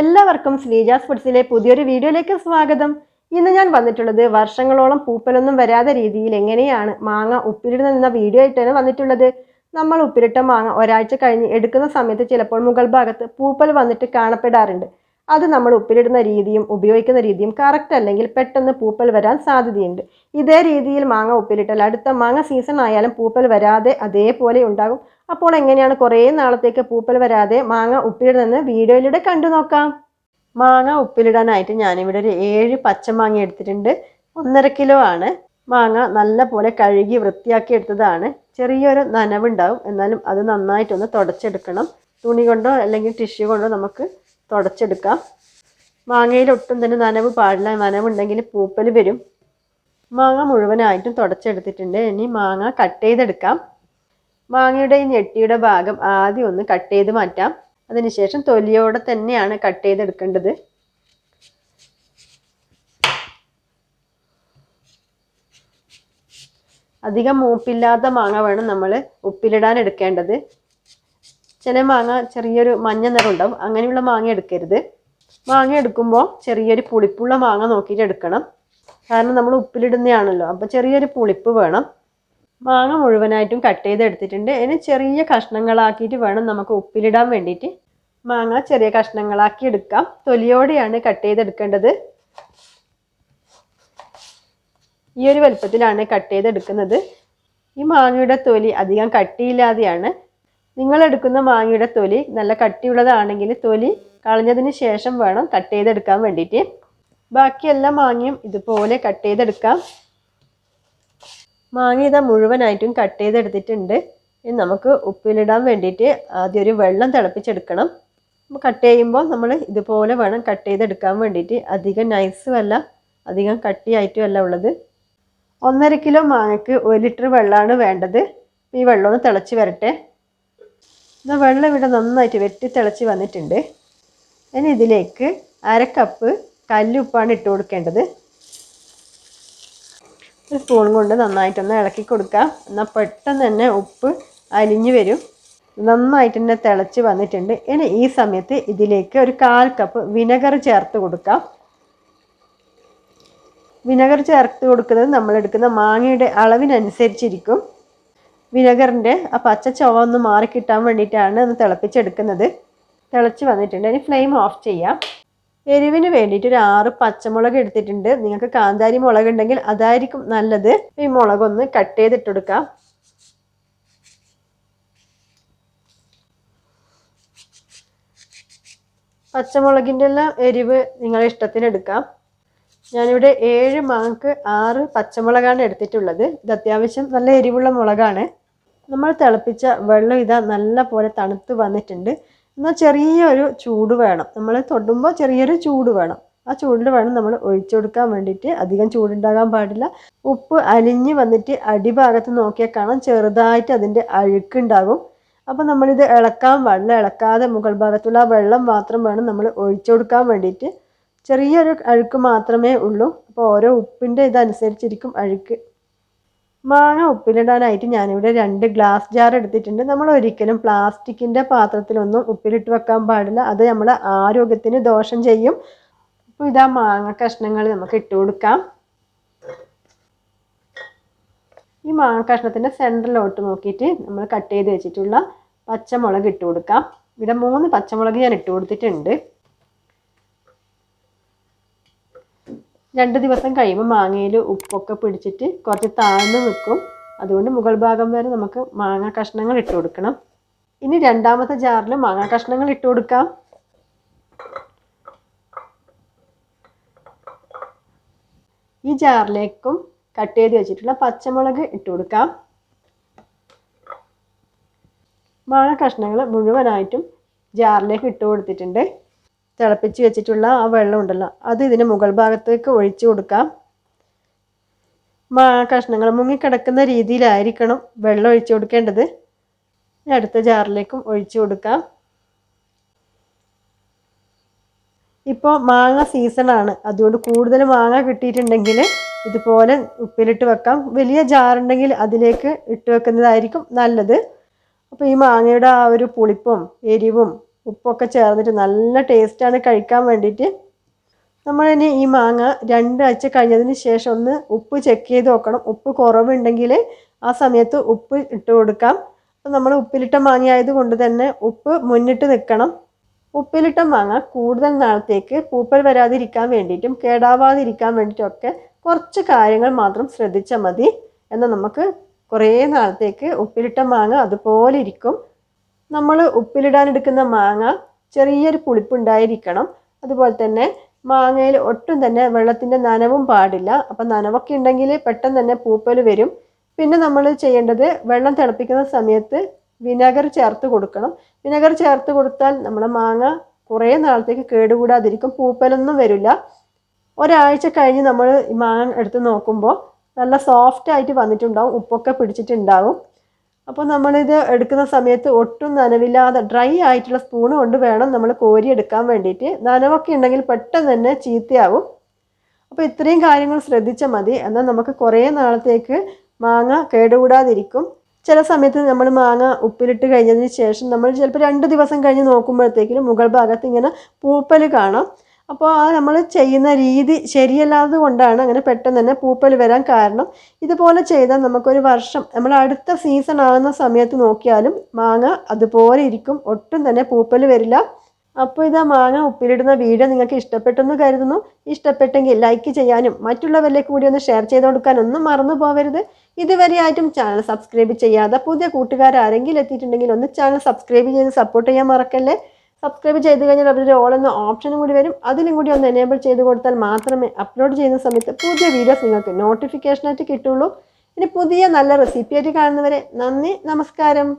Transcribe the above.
എല്ലാവർക്കും ശ്രീജാസ് ഫുഡ്സിലെ പുതിയൊരു വീഡിയോയിലേക്ക് സ്വാഗതം. ഇന്ന് ഞാൻ വന്നിട്ടുള്ളത് വർഷങ്ങളോളം പൂപ്പലൊന്നും വരാതെ രീതിയിൽ എങ്ങനെയാണ് മാങ്ങ ഉപ്പിലിടുന്ന വീഡിയോ ആയിട്ടാണ് വന്നിട്ടുള്ളത്. നമ്മൾ ഉപ്പിലിട്ട മാങ്ങ ഒരാഴ്ച കഴിഞ്ഞ് എടുക്കുന്ന സമയത്ത് ചിലപ്പോൾ മുകൾ ഭാഗത്ത് പൂപ്പൽ വന്നിട്ട് കാണപ്പെടാറുണ്ട്. അത് നമ്മൾ ഉപ്പിലിടുന്ന രീതിയും ഉപയോഗിക്കുന്ന രീതിയും കറക്റ്റ് അല്ലെങ്കിൽ പെട്ടെന്ന് പൂപ്പൽ വരാൻ സാധ്യതയുണ്ട്. ഇതേ രീതിയിൽ മാങ്ങ ഉപ്പിലിട്ടാൽ അടുത്ത മാങ്ങ സീസൺ ആയാലും പൂപ്പൽ വരാതെ അതേപോലെ ഉണ്ടാകും. അപ്പോൾ എങ്ങനെയാണ് കുറേ നാളത്തേക്ക് പൂപ്പൽ വരാതെ മാങ്ങ ഉപ്പിലിടുന്നതെന്ന് വീഡിയോയിലൂടെ കണ്ടു നോക്കാം. മാങ്ങ ഉപ്പിലിടാനായിട്ട് ഞാനിവിടെ ഒരു ഏഴ് പച്ചമാങ്ങ എടുത്തിട്ടുണ്ട്. ഒന്നര കിലോ ആണ്. മാങ്ങ നല്ല പോലെ കഴുകി വൃത്തിയാക്കി എടുത്തതാണ്. ചെറിയൊരു നനവുണ്ടാവും. എന്നാലും അത് നന്നായിട്ടൊന്ന് തുടച്ചെടുക്കണം. തുണി കൊണ്ടോ അല്ലെങ്കിൽ ടിഷ്യൂ കൊണ്ടോ നമുക്ക് തുടച്ചെടുക്കാം. മാങ്ങയിൽ ഒട്ടും തന്നെ നനവ് പാടില്ല. നനവുണ്ടെങ്കിൽ പൂപ്പൽ വരും. മാങ്ങ മുഴുവനായിട്ടും തുടച്ചെടുത്തിട്ടുണ്ട്. ഇനി മാങ്ങ കട്ട് ചെയ്തെടുക്കാം. മാങ്ങയുടെ ഈ ഞെട്ടിയുടെ ഭാഗം ആദ്യം ഒന്ന് കട്ട് ചെയ്ത് മാറ്റാം. അതിനുശേഷം തൊലിയോടെ തന്നെയാണ് കട്ട് ചെയ്തെടുക്കേണ്ടത്. അധികം മൂപ്പില്ലാത്ത മാങ്ങ വേണം നമ്മൾ ഉപ്പിലിടാൻ എടുക്കേണ്ടത്. ചില മാങ്ങ ചെറിയൊരു മഞ്ഞ നിറം ഉണ്ടാവും അങ്ങനെയുള്ള മാങ്ങ എടുക്കരുത്. മാങ്ങ എടുക്കുമ്പോൾ ചെറിയൊരു പുളിപ്പുള്ള മാങ്ങ നോക്കിയിട്ട് എടുക്കണം. കാരണം നമ്മൾ ഉപ്പിലിടുന്നതാണല്ലോ. അപ്പോൾ ചെറിയൊരു പുളിപ്പ് വേണം. മാങ്ങ മുഴുവനായിട്ടും കട്ട് ചെയ്ത് എടുത്തിട്ടുണ്ട് ഇനി ചെറിയ കഷ്ണങ്ങളാക്കിയിട്ട് വേണം നമുക്ക് ഉപ്പിലിടാൻ വേണ്ടിയിട്ട്. മാങ്ങ ചെറിയ കഷ്ണങ്ങളാക്കി എടുക്കാം. തൊലിയോടെയാണ് കട്ട് ചെയ്തെടുക്കേണ്ടത്. ഈ ഒരു വലുപ്പത്തിലാണ് കട്ട് ചെയ്തെടുക്കുന്നത്. ഈ മാങ്ങയുടെ തൊലി അധികം കട്ടിയില്ലാതെയാണ്. നിങ്ങൾ എടുക്കുന്ന മാങ്ങയുടെ തൊലി നല്ല കട്ടിയുള്ളതാണെങ്കിൽ തൊലി കളഞ്ഞതിന് ശേഷം വേണം കട്ട് ചെയ്തെടുക്കാൻ വേണ്ടിയിട്ട്. ബാക്കി മാങ്ങയും ഇതുപോലെ കട്ട് ചെയ്തെടുക്കാം. മാങ്ങ ഇതാ മുഴുവനായിട്ടും കട്ട് ചെയ്തെടുത്തിട്ടുണ്ട്. ഇനി നമുക്ക് ഉപ്പിലിടാൻ വേണ്ടിയിട്ട് ആദ്യം ഒരു വെള്ളം തിളപ്പിച്ചെടുക്കണം. കട്ട് ചെയ്യുമ്പോൾ നമ്മൾ ഇതുപോലെ വേണം കട്ട് ചെയ്തെടുക്കാൻ വേണ്ടിയിട്ട്. അധികം നൈസും അല്ല. അധികം കട്ടിയായിട്ടും അല്ല ഉള്ളത്. ഒന്നര കിലോ മാങ്ങയ്ക്ക് ഒരു ലിറ്റർ വെള്ളമാണ് വേണ്ടത്. ഈ വെള്ളം ഒന്ന് തിളച്ച് വരട്ടെ. എന്നാൽ വെള്ളം ഇവിടെ നന്നായിട്ട് വെട്ടി തിളച്ച് വന്നിട്ടുണ്ട്. ഇനി ഇതിലേക്ക് അര കപ്പ് കല്ലുപ്പാണ് ഇട്ട് കൊടുക്കേണ്ടത്. ഒരു സ്പൂൺ കൊണ്ട് നന്നായിട്ടൊന്ന് ഇളക്കി കൊടുക്കാം. എന്നാൽ പെട്ടെന്ന് തന്നെ ഉപ്പ് അലിഞ്ഞു വരും. നന്നായിട്ട് തന്നെ തിളച്ച് വന്നിട്ടുണ്ട്. ഇനി ഈ സമയത്ത് ഇതിലേക്ക് ഒരു കാൽ കപ്പ് വിനെഗർ ചേർത്ത് കൊടുക്കാം. വിനെഗർ ചേർത്ത് കൊടുക്കുന്നത് നമ്മൾ എടുക്കുന്ന മാങ്ങയുടെ അളവിനനുസരിച്ചിരിക്കും. വിനെഗറിന്റെ ആ പച്ച ചുവ ഒന്ന് മാറി കിട്ടാൻ വേണ്ടിയിട്ടാണ് ഒന്ന് തിളപ്പിച്ചെടുക്കുന്നത്. തിളച്ച് വന്നിട്ടുണ്ട്. ഇനി ഫ്ലെയിം ഓഫ് ചെയ്യാം. എരിവിന് വേണ്ടിയിട്ട് ഒരു ആറ് പച്ചമുളക് എടുത്തിട്ടുണ്ട്. നിങ്ങൾക്ക് കാന്താരി മുളക് ഉണ്ടെങ്കിൽ അതായിരിക്കും നല്ലത്. ഈ മുളകൊന്ന് കട്ട് ചെയ്തിട്ടെടുക്കാം പച്ചമുളകിന്റെ എല്ലാം എരിവ് നിങ്ങളുടെ ഇഷ്ടത്തിന് എടുക്കാം. ഞാനിവിടെ ഏഴ് മാങ്ങക്ക് ആറ് പച്ചമുളകാണ് എടുത്തിട്ടുള്ളത്. ഇത് അത്യാവശ്യം നല്ല എരിവുള്ള മുളകാണ്. നമ്മൾ തിളപ്പിച്ച വെള്ളം ഇതാ നല്ല പോലെ തണുത്ത് വന്നിട്ടുണ്ട്. എന്നാൽ ചെറിയൊരു ചൂട് വേണം. നമ്മൾ തൊടുമ്പോൾ ചെറിയൊരു ചൂട് വേണം. ആ ചൂടിൽ വേണം നമ്മൾ ഒഴിച്ചു കൊടുക്കാൻ വേണ്ടിയിട്ട്. അധികം ചൂടുണ്ടാകാൻ പാടില്ല. ഉപ്പ് അലിഞ്ഞ് വന്നിട്ട് അടിഭാഗത്ത് നോക്കിയാൽ കാണാം ചെറുതായിട്ട് അതിന്റെ അഴുക്കുണ്ടാകും. അപ്പോൾ നമ്മളിത് ഇളക്കാൻ പാടില്ല. ഇളക്കാതെ മുകൾ ഭാഗത്തുള്ള വെള്ളം മാത്രം വേണം നമ്മൾ ഒഴിച്ചു കൊടുക്കാൻ വേണ്ടിയിട്ട്. ചെറിയൊരു അഴുക്ക് മാത്രമേ ഉള്ളൂ. അപ്പോൾ ഓരോ ഉപ്പിന്റെ ഇതനുസരിച്ചിരിക്കും അഴുക്ക് മാങ്ങ ഉപ്പിലിടാനായിട്ട് ഞാനിവിടെ രണ്ട് ഗ്ലാസ് ജാർ എടുത്തിട്ടുണ്ട്. നമ്മൾ ഒരിക്കലും പ്ലാസ്റ്റിക്കിന്റെ പാത്രത്തിലൊന്നും ഉപ്പിലിട്ട് വെക്കാൻ പാടില്ല. അത് നമ്മളെ ആരോഗ്യത്തിന് ദോഷം ചെയ്യും. അപ്പോൾ ഇതാ മാങ്ങ കഷ്ണങ്ങൾ നമുക്ക് ഇട്ട് കൊടുക്കാം. ഈ മാങ്ങ കഷ്ണത്തിന്റെ സെന്ററിലോട്ട് നോക്കിയിട്ട് നമ്മൾ കട്ട് ചെയ്ത് വെച്ചിട്ടുള്ള പച്ചമുളക് ഇട്ട് കൊടുക്കാം. ഇവിടെ മൂന്ന് പച്ചമുളക് ഞാൻ ഇട്ട് കൊടുത്തിട്ടുണ്ട്. രണ്ട് ദിവസം കഴിയുമ്പോൾ മാങ്ങയിൽ ഉപ്പൊക്കെ പിടിച്ചിട്ട് കുറച്ച് താഴ്ന്നു നിൽക്കും അതുകൊണ്ട് മുകൾ ഭാഗം വരെ നമുക്ക് മാങ്ങ കഷ്ണങ്ങൾ ഇട്ട് കൊടുക്കണം. ഇനി രണ്ടാമത്തെ ജാറിൽ മാങ്ങ കഷ്ണങ്ങൾ ഇട്ട് കൊടുക്കാം. ഈ ജാറിലേക്കും കട്ട് ചെയ്ത് വെച്ചിട്ടുള്ള പച്ചമുളക് ഇട്ട് കൊടുക്കാം. മാങ്ങ കഷ്ണങ്ങൾ മുഴുവനായിട്ടും ജാറിലേക്ക് ഇട്ട് കൊടുത്തിട്ടുണ്ട്. തിളപ്പിച്ച് വെച്ചിട്ടുള്ള ആ വെള്ളം ഉണ്ടല്ലോ അത് ഇതിന് മുകൾ ഭാഗത്തേക്ക് ഒഴിച്ചു കൊടുക്കാം. കഷ്ണങ്ങൾ മുങ്ങിക്കിടക്കുന്ന രീതിയിലായിരിക്കണം വെള്ളം ഒഴിച്ചു കൊടുക്കേണ്ടത്. അടുത്ത ജാറിലേക്കും ഒഴിച്ചു കൊടുക്കാം. ഇപ്പോൾ മാങ്ങ സീസണാണ് അതുകൊണ്ട് കൂടുതൽ മാങ്ങ കിട്ടിയിട്ടുണ്ടെങ്കിൽ ഇതുപോലെ ഉപ്പിലിട്ട് വെക്കാം. വലിയ ജാറുണ്ടെങ്കിൽ അതിലേക്ക് ഇട്ട് വെക്കുന്നതായിരിക്കും നല്ലത്. അപ്പോൾ ഈ മാങ്ങയുടെ ആ ഒരു പുളിപ്പും എരിവും ഉപ്പൊക്കെ ചേർന്നിട്ട് നല്ല ടേസ്റ്റാണ് കഴിക്കാൻ വേണ്ടിയിട്ട്. നമ്മളിനി ഈ മാങ്ങ രണ്ടാഴ്ച കഴിഞ്ഞതിന് ശേഷം ഒന്ന് ഉപ്പ് ചെക്ക് ചെയ്ത് നോക്കണം. ഉപ്പ് കുറവുണ്ടെങ്കിൽ ആ സമയത്ത് ഉപ്പ് ഇട്ട് കൊടുക്കാം. അപ്പം നമ്മൾ ഉപ്പിലിട്ട മാങ്ങ ആയതുകൊണ്ട് തന്നെ ഉപ്പ് മുന്നിട്ട് നിൽക്കണം ഉപ്പിലിട്ട മാങ്ങ കൂടുതൽ നാളത്തേക്ക് പൂപ്പൽ വരാതിരിക്കാൻ വേണ്ടിയിട്ടും കേടാവാതിരിക്കാൻ വേണ്ടിയിട്ടൊക്കെ കുറച്ച് കാര്യങ്ങൾ മാത്രം ശ്രദ്ധിച്ചാൽ മതി. എന്നാൽ നമുക്ക് കുറേ നാളത്തേക്ക് ഉപ്പിലിട്ട മാങ്ങ അതുപോലെ ഇരിക്കും. നമ്മൾ ഉപ്പിലിടാൻ എടുക്കുന്ന മാങ്ങ ചെറിയൊരു പുളിപ്പുണ്ടായിരിക്കണം. അതുപോലെ തന്നെ മാങ്ങയിൽ ഒട്ടും തന്നെ വെള്ളത്തിന്റെ നനവും പാടില്ല. അപ്പം നനവൊക്കെ ഉണ്ടെങ്കിൽ പെട്ടെന്ന് തന്നെ പൂപ്പൽ വരും. പിന്നെ നമ്മൾ ചെയ്യേണ്ടത് വെള്ളം തിളപ്പിക്കുന്ന സമയത്ത് വിനെഗർ ചേർത്ത് കൊടുക്കണം. വിനെഗർ ചേർത്ത് കൊടുത്താൽ നമ്മുടെ മാങ്ങ കുറേ നാളത്തേക്ക് കേടുകൂടാതിരിക്കും. പൂപ്പലൊന്നും വരില്ല. ഒരാഴ്ച കഴിഞ്ഞ് നമ്മൾ മാങ്ങ എടുത്ത് നോക്കുമ്പോൾ നല്ല സോഫ്റ്റ് ആയിട്ട് വന്നിട്ടുണ്ടാവും. ഉപ്പൊക്കെ പിടിച്ചിട്ടുണ്ടാവും. അപ്പോൾ നമ്മളിത് എടുക്കുന്ന സമയത്ത് ഒട്ടും നനവില്ലാതെ ഡ്രൈ ആയിട്ടുള്ള സ്പൂൺ കൊണ്ട് വേണം നമ്മൾ കോരി എടുക്കാൻ വേണ്ടിയിട്ട്. നനവൊക്കെ ഉണ്ടെങ്കിൽ പെട്ടെന്ന് തന്നെ ചീത്തയാവും. അപ്പോൾ ഇത്രയും കാര്യങ്ങൾ ശ്രദ്ധിച്ചാൽ മതി. എന്നാൽ നമുക്ക് കുറേ നാളത്തേക്ക് മാങ്ങ കേടുകൂടാതിരിക്കും. ചില സമയത്ത് നമ്മൾ മാങ്ങ ഉപ്പിലിട്ട് കഴിഞ്ഞതിന് ശേഷം നമ്മൾ ചിലപ്പോൾ രണ്ട് ദിവസം കഴിഞ്ഞ് നോക്കുമ്പോഴത്തേക്കിനും മുകൾ ഭാഗത്ത് ഇങ്ങനെ പൂപ്പൽ കാണാം. അപ്പോൾ ആ നമ്മൾ ചെയ്യുന്ന രീതി ശരിയല്ലാത്തത് കൊണ്ടാണ് അങ്ങനെ പെട്ടെന്ന് തന്നെ പൂപ്പൽ വരാൻ കാരണം ഇതുപോലെ ചെയ്താൽ നമുക്കൊരു വർഷം നമ്മൾ അടുത്ത സീസൺ ആകുന്ന സമയത്ത് നോക്കിയാലും മാങ്ങ അതുപോലെ ഇരിക്കും. ഒട്ടും തന്നെ പൂപ്പൽ വരില്ല. അപ്പോൾ ഇതാ മാങ്ങ ഉപ്പിലിടുന്ന വീഡിയോ നിങ്ങൾക്ക് ഇഷ്ടപ്പെട്ടെന്ന് കരുതുന്നു. ഇഷ്ടപ്പെട്ടെങ്കിൽ ലൈക്ക് ചെയ്യാനും മറ്റുള്ളവരിലേക്ക് കൂടി ഒന്ന് ഷെയർ ചെയ്ത് കൊടുക്കാനൊന്നും മറന്നു പോകരുത് ഇതുവരെയായിട്ടും ചാനൽ സബ്സ്ക്രൈബ് ചെയ്യാതെ പുതിയ കൂട്ടുകാർ ആരെങ്കിലും എത്തിയിട്ടുണ്ടെങ്കിൽ ഒന്ന് ചാനൽ സബ്സ്ക്രൈബ് ചെയ്ത് സപ്പോർട്ട് ചെയ്യാൻ മറക്കല്ലേ? സബ്സ്ക്രൈബ് ചെയ്ത് കഴിഞ്ഞാൽ അവരുടെ ഓൾ എന്ന ഓപ്ഷനും കൂടി വരും. അതിലും കൂടി ഒന്ന് എനേബിൾ ചെയ്ത് കൊടുത്താൽ മാത്രമേ അപ്ലോഡ് ചെയ്യുന്ന സമയത്ത് പുതിയ വീഡിയോസ് നിങ്ങൾക്ക് നോട്ടിഫിക്കേഷനായിട്ട് കിട്ടുള്ളൂ. ഇനി പുതിയ നല്ല റെസിപ്പിയായിട്ട് കാണുന്നവരെ നന്ദി നമസ്കാരം.